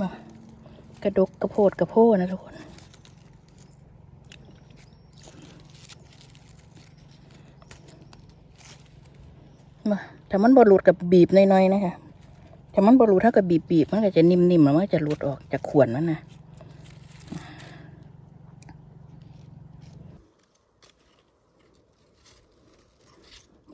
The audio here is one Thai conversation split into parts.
มากระดกกระโพดกระโพนะทุกคน มาถ้ามันบหลุดกับบีบหน้อยๆนะคะถ้ามันบหลุดเท่ากับบีบบีบๆมันก็จะนิ่มๆแล้วมันก็จะหลุดออกจากขวดมันนะ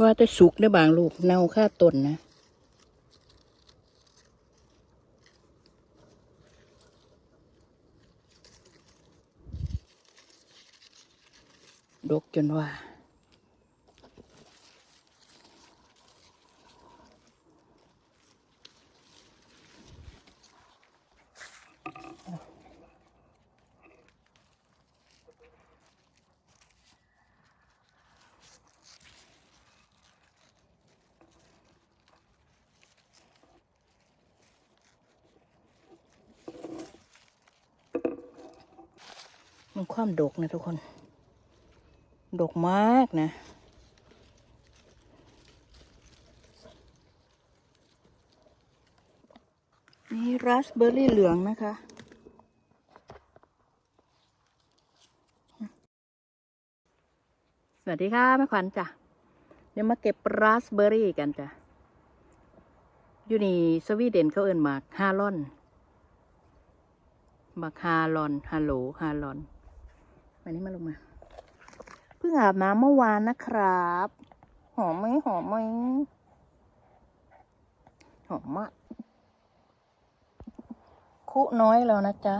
ว่าจะสุกได้บางลูกเน่าค่าต้นนะ ดกจนว่า มันความดกนะทุกคน ดกมากนะนี่ราสเบอร์รี่เหลืองนะคะ สวัสดีค่ะแม่ขวัญจ้ะ เดี๋ยวมาเก็บราสเบอร์รี่กันจ้ะ อยู่นี่สวีเดนเขาเอินหมากฮาลอนหมากฮาลอนฮัลโหลฮาลอนวันนี้มาลงมา พิ่งอาบน้ำเมื่อวานนะครับ หอมไหมหอมไหมหอมมาก คุน้อยแล้วนะจ๊ะ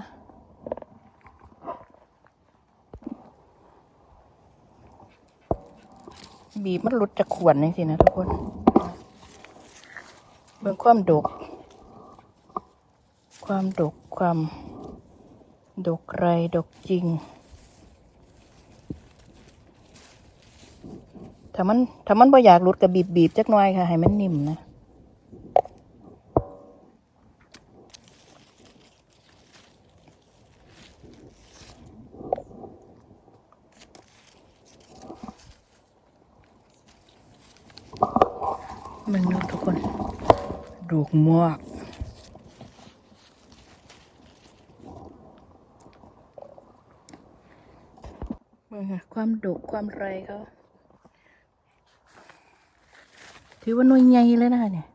บีบมันหลุดจากขวดนี่สินะทุกคน เบิ่งความดก ความดกความ ดกไรดกจริง ถ้ามันถ้ามันบ่อยากหลุดกับบีบบีบจักหน่อยค่ะ ให้มันนิ่มนะมันนทุกคนดูกมากเบิ่งค่ะความดุความไรเขา ถือว่าหน่วยใหญ่เลยนะคะเนี่ย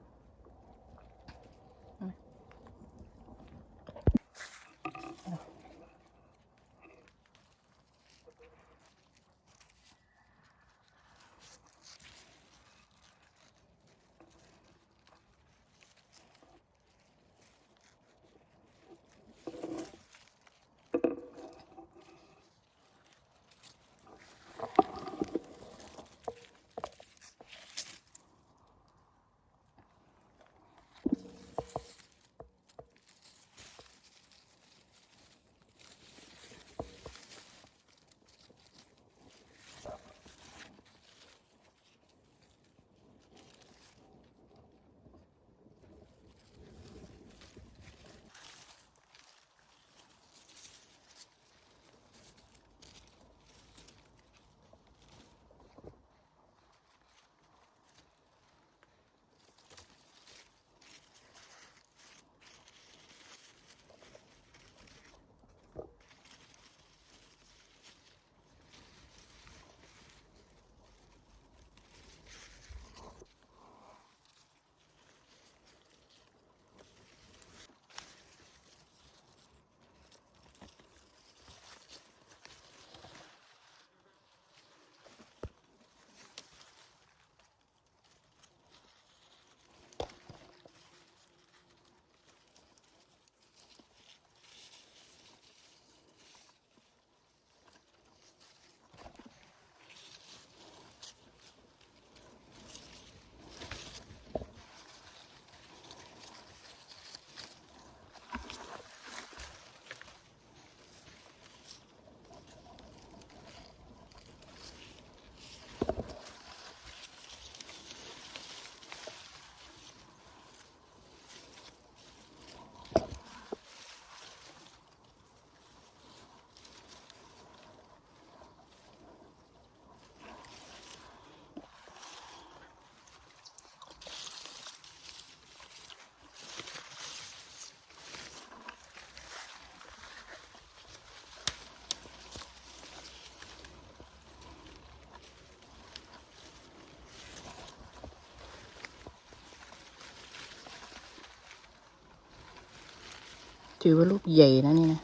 ถือว่าลูกใหญ่นะนี่นะ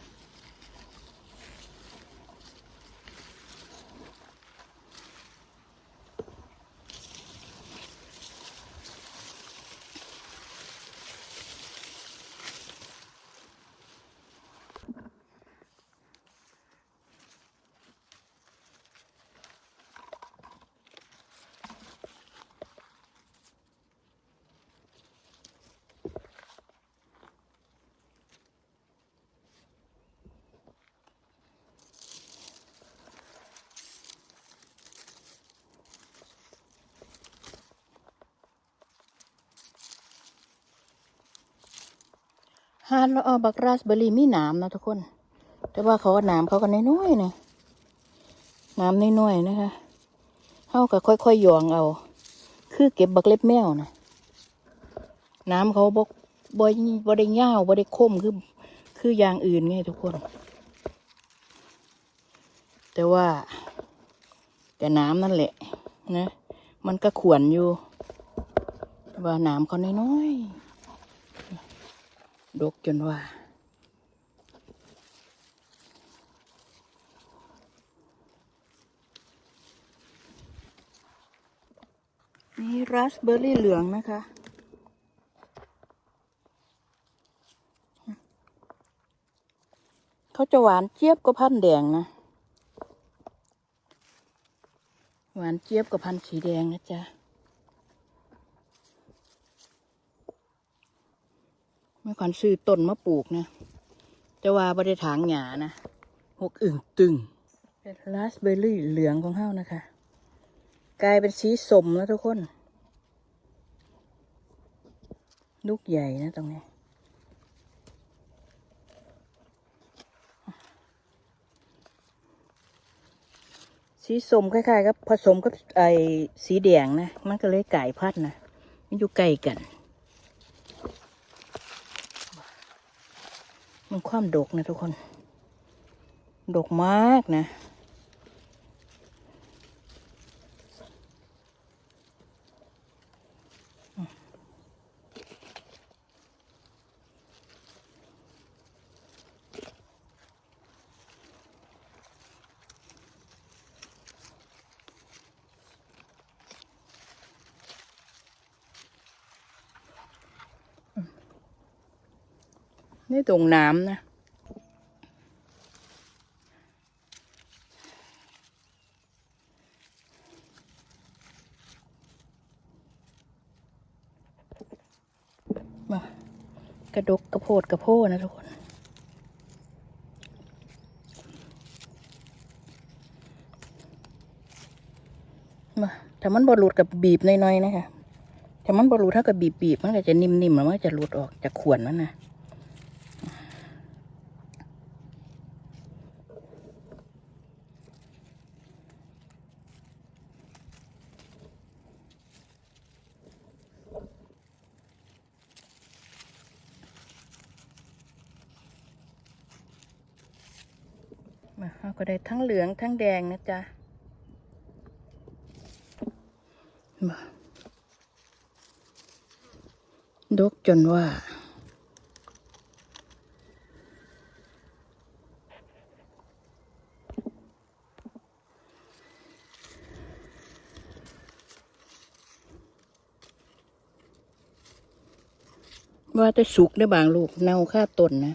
ฮานละออบักราสเบอร์รี่มีหนามนะทุกคน แต่ว่าเขาก็หนามเขาก็น้อยๆนะหนามน้อยๆนะคะเขาก็ค่อยๆหยองเอา คือเก็บบักเล็บแมวนะน้ำเขาบกบอยบได้เง่าวบได้คมคือ คืออย่างอื่นไงทุกคน แต่ว่าแต่น้ำนั่นแหละนะ มันก็ขวนอยู่ว่าน้ำเขาน้อยๆ ดกจนว่า นี่ราสเบอร์รี่เหลืองนะคะ เขาจะหวานเจี๊ยบกับพันธุ์แดงนะ หวานเจี๊ยบกับพันธุ์สีแดงนะจ๊ะ ไม่ขวัญซื้อต้นมาปลูกนะจะว่าบริถางหยานะหกอึ่งตึง เป็นราสเบอร์รี่เหลืองของเฮานะคะ กลายเป็นสีสมแล้วทุกคน ลูกใหญ่นะตรงนี้ สีสมคล้ายๆกับผสมกับไอ้สีแดงนะ มันก็เลยไก่พัดนะ มันอยู่ใกลกัน มันความดกนะทุกคน ดกมากนะ นี่ตรงน้ำนะมากระดกกระโพดกระโพนะทุกคน มาถ้ามันบอหลุดกับบีบน้อยๆนะคะถ้ามันบอหลุดเท่ากับบีบบีบๆมันก็จะนิ่มๆแล้วมันจะหลุดออกจากขวนนั่นนะ มาเราก็ได้ทั้งเหลืองทั้งแดงนะจ๊ะมาดกจนว่า ว่าแต่สุกได้บางลูกเน่าค่าต้นนะ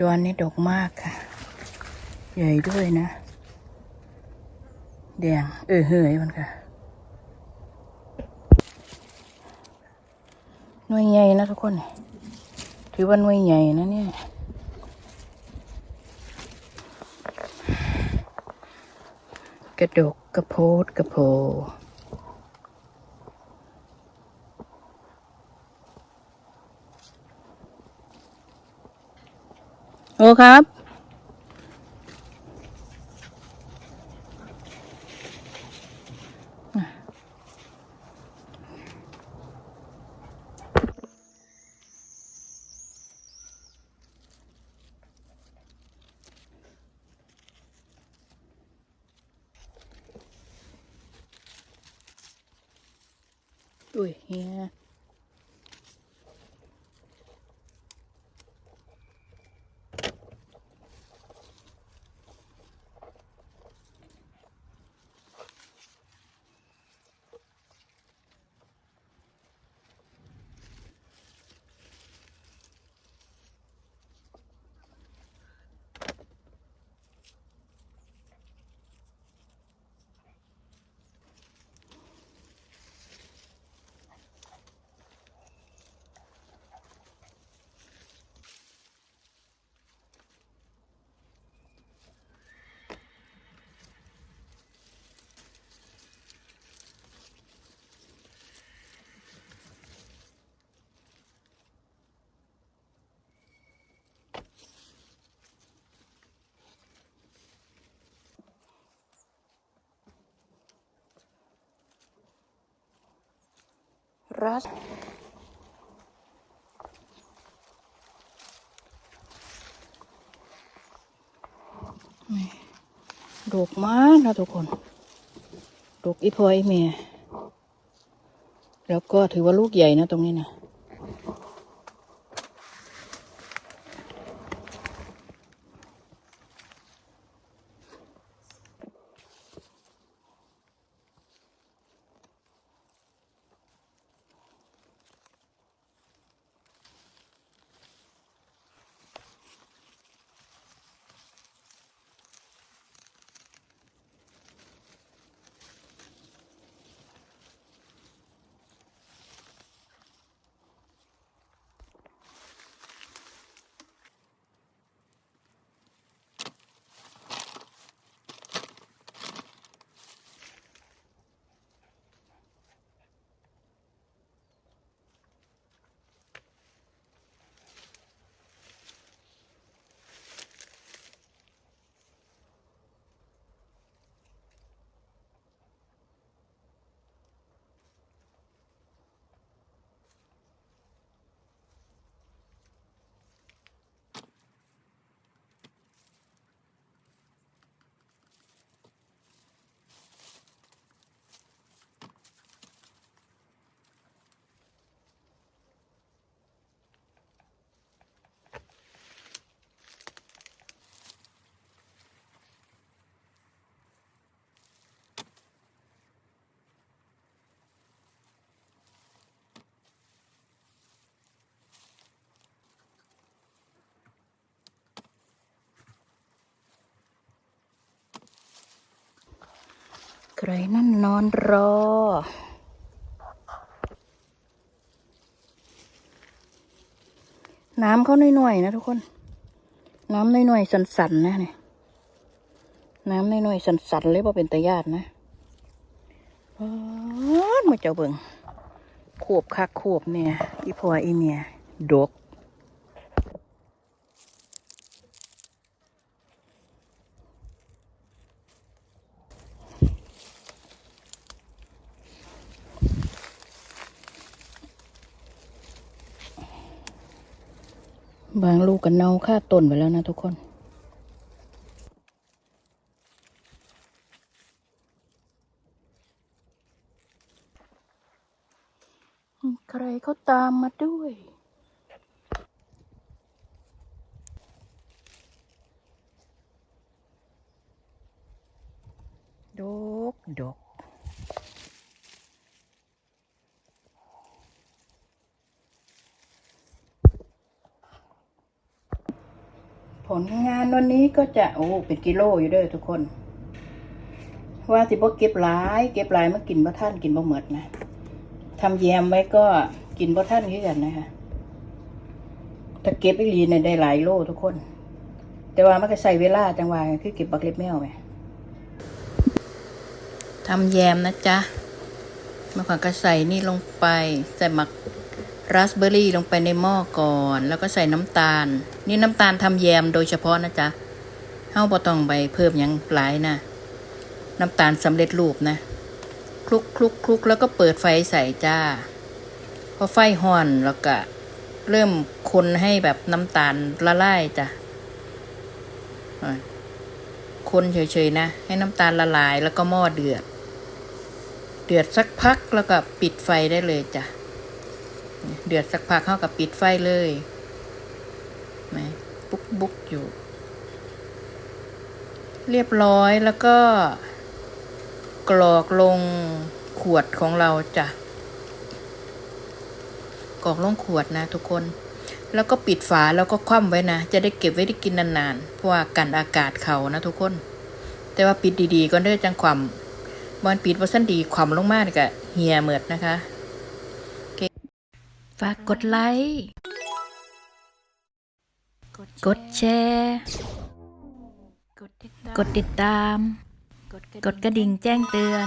ดอนนี่ดกมากค่ะ ใหญ่ด้วยนะ แดง เออเฮ้ยมันค่ะ หน่วยใหญ่นะทุกคน ถือว่าหน่วยใหญ่นะเนี่ยกระดกกระโพดกระโพ อ้ครับอุ้ย รัสดกมากนะทุกคนดกอีพอยเมียแล้วก็ถือว่าลูกใหญ่นะตรงนี้นะ ใครนั่นนอนรอ น้ำเขาหน่อยๆนะทุกคน น้ำหน่อยๆสันๆนะเนี่ยน้ำหน่อยๆสันๆเลยว่าเป็นตะยาดนะป๊าดมาเจ้าเบิงขวบคักขวบเนี่ยอีพ่ออีเมียดก วางลูกกันเน่าค่าต้นไปแล้วนะทุกคนใครเขาตามมาด้วย ดก ดก ผลงานวันนี้ก็จะโอ้เป็นกิโลอยู่เด้อทุกคน ว่าสิบ่เก็บหลาย เก็บหลายมากินบ่ท่านกินบ่หมดนะทำแยมไว้ก็กินบ่ท่านคือกันนะคะถ้าเก็บอีหลีเนี่ยได้หลายโลทุกคน แต่ว่ามันก็ใส่เวลาจังหวะคือเก็บบักเล็บแมวไปทำแยมนะจ๊ะเมื่อก่อนก็ใส่นี่ลงไปใส่หมัก ราสเบอร์รี่ลงไปในหม้อก่อน แล้วก็ใส่น้ำตาล นี่น้ำตาลทำแยมโดยเฉพาะนะจ๊ะเฮาบ่ต้องไปเพิ่มยังหลายนะ น้ำตาลสำเร็จรูปนะคลุกคลุกคลุกแล้วก็เปิดไฟใส่จ้า พอไฟห่อนแล้วก็ เริ่มคนให้แบบน้ำตาลละลายจ้ะอะคนเฉยๆนะ ให้น้ำตาลละลายแล้วก็หม้อเดือด เดือดสักพักแล้วก็ปิดไฟได้เลยจ้ะ เดือดสักพักเข้ากับปิดไฟเลยไหมบุกบุกอยู่ เรียบร้อยแล้วก็ กรอกลงขวดของเราจ้ะกรอกลงขวดนะทุกคน แล้วก็ปิดฝาแล้วก็คว่ำไว้นะ จะได้เก็บไว้ได้กินนานๆ เพราะว่ากันอากาศเขานะทุกคน แต่ว่าปิดดีๆก็เด้อจังความบอนปิดว่าสั้นดีความลงมากก็เหียเหมือดนะคะากกดไลค์ กดแชร์ กดติดตาม กดกระดิ่งแจ้งเตือน